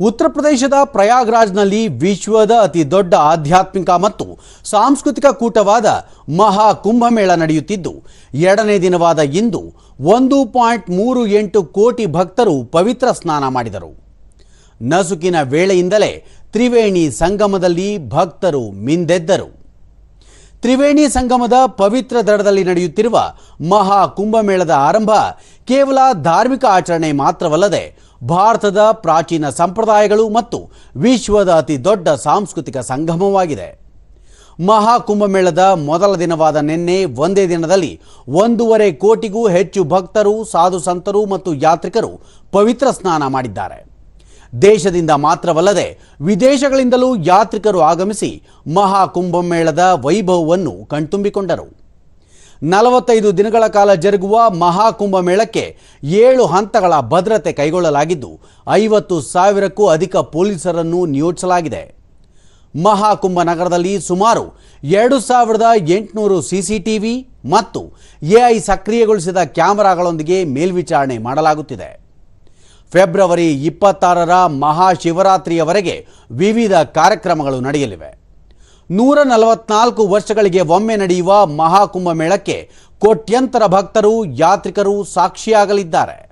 ಉತ್ತರ ಪ್ರದೇಶದ ಪ್ರಯಾಗ್ರಾಜ್ನಲ್ಲಿ ವಿಶ್ವದ ಅತಿ ದೊಡ್ಡ ಆಧ್ಯಾತ್ಮಿಕ ಮತ್ತು ಸಾಂಸ್ಕೃತಿಕ ಕೂಟವಾದ ಮಹಾ ಕುಂಭಮೇಳ ನಡೆಯುತ್ತಿದ್ದು, ಎರಡನೇ ದಿನವಾದ ಇಂದು ಒಂದು ಪಾಯಿಂಟ್ ಮೂರು ಎಂಟು ಕೋಟಿ ಭಕ್ತರು ಪವಿತ್ರ ಸ್ನಾನ ಮಾಡಿದರು. ನಸುಕಿನ ವೇಳೆಯಿಂದಲೇ ತ್ರಿವೇಣಿ ಸಂಗಮದಲ್ಲಿ ಭಕ್ತರು ಮಿಂದೆದ್ದರು. ತ್ರಿವೇಣಿ ಸಂಗಮದ ಪವಿತ್ರ ದಡದಲ್ಲಿ ನಡೆಯುತ್ತಿರುವ ಮಹಾ ಕುಂಭಮೇಳದ ಆರಂಭ ಕೇವಲ ಧಾರ್ಮಿಕ ಆಚರಣೆ ಮಾತ್ರವಲ್ಲದೆ ಭಾರತದ ಪ್ರಾಚೀನ ಸಂಪ್ರದಾಯಗಳು ಮತ್ತು ವಿಶ್ವದ ಅತಿ ದೊಡ್ಡ ಸಾಂಸ್ಕೃತಿಕ ಸಂಗಮವಾಗಿದೆ. ಮಹಾಕುಂಭಮೇಳದ ಮೊದಲ ದಿನವಾದ ನಿನ್ನೆ ಒಂದೇ ದಿನದಲ್ಲಿ ಒಂದೂವರೆ ಕೋಟಿಗೂ ಹೆಚ್ಚು ಭಕ್ತರು ಸಾಧು ಸಂತರು ಮತ್ತು ಯಾತ್ರಿಕರು ಪವಿತ್ರ ಸ್ನಾನ ಮಾಡಿದ್ದಾರೆ. ದೇಶದಿಂದ ಮಾತ್ರವಲ್ಲದೆ ವಿದೇಶಗಳಿಂದಲೂ ಯಾತ್ರಿಕರು ಆಗಮಿಸಿ ಮಹಾಕುಂಭಮೇಳದ ವೈಭವವನ್ನು ಕಣ್ತುಂಬಿಕೊಂಡರು. ನಲವತ್ತೈದು ದಿನಗಳ ಕಾಲ ಜರುಗುವ ಮಹಾಕುಂಭ ಕುಂಭಮೇಳಕ್ಕೆ ಏಳು ಹಂತಗಳ ಭದ್ರತೆ ಕೈಗೊಳ್ಳಲಾಗಿದ್ದು, ಐವತ್ತು ಸಾವಿರಕ್ಕೂ ಅಧಿಕ ಪೊಲೀಸರನ್ನು ನಿಯೋಜಿಸಲಾಗಿದೆ. ಮಹಾಕುಂಭ ನಗರದಲ್ಲಿ ಸುಮಾರು ಎರಡು ಸಾವಿರದ ಎಂಟುನೂರು ಸಿಸಿಟಿವಿ ಮತ್ತು ಎಐ ಸಕ್ರಿಯಗೊಳಿಸಿದ ಕ್ಯಾಮೆರಾಗಳೊಂದಿಗೆ ಮೇಲ್ವಿಚಾರಣೆ ಮಾಡಲಾಗುತ್ತಿದೆ. ಫೆಬ್ರವರಿ ಇಪ್ಪತ್ತಾರರ ಮಹಾಶಿವರಾತ್ರಿಯವರೆಗೆ ವಿವಿಧ ಕಾರ್ಯಕ್ರಮಗಳು ನಡೆಯಲಿವೆ. ನೂರ ನಲವತ್ನಾಲ್ಕು ವರ್ಷಗಳಿಗೆ ಒಮ್ಮೆ ನಡೆಯುವ ಮಹಾಕುಂಭ ಮೇಳಕ್ಕೆ ಕೋಟ್ಯಂತರ ಭಕ್ತರು ಯಾತ್ರಿಕರು ಸಾಕ್ಷಿಯಾಗಲಿದ್ದಾರೆ.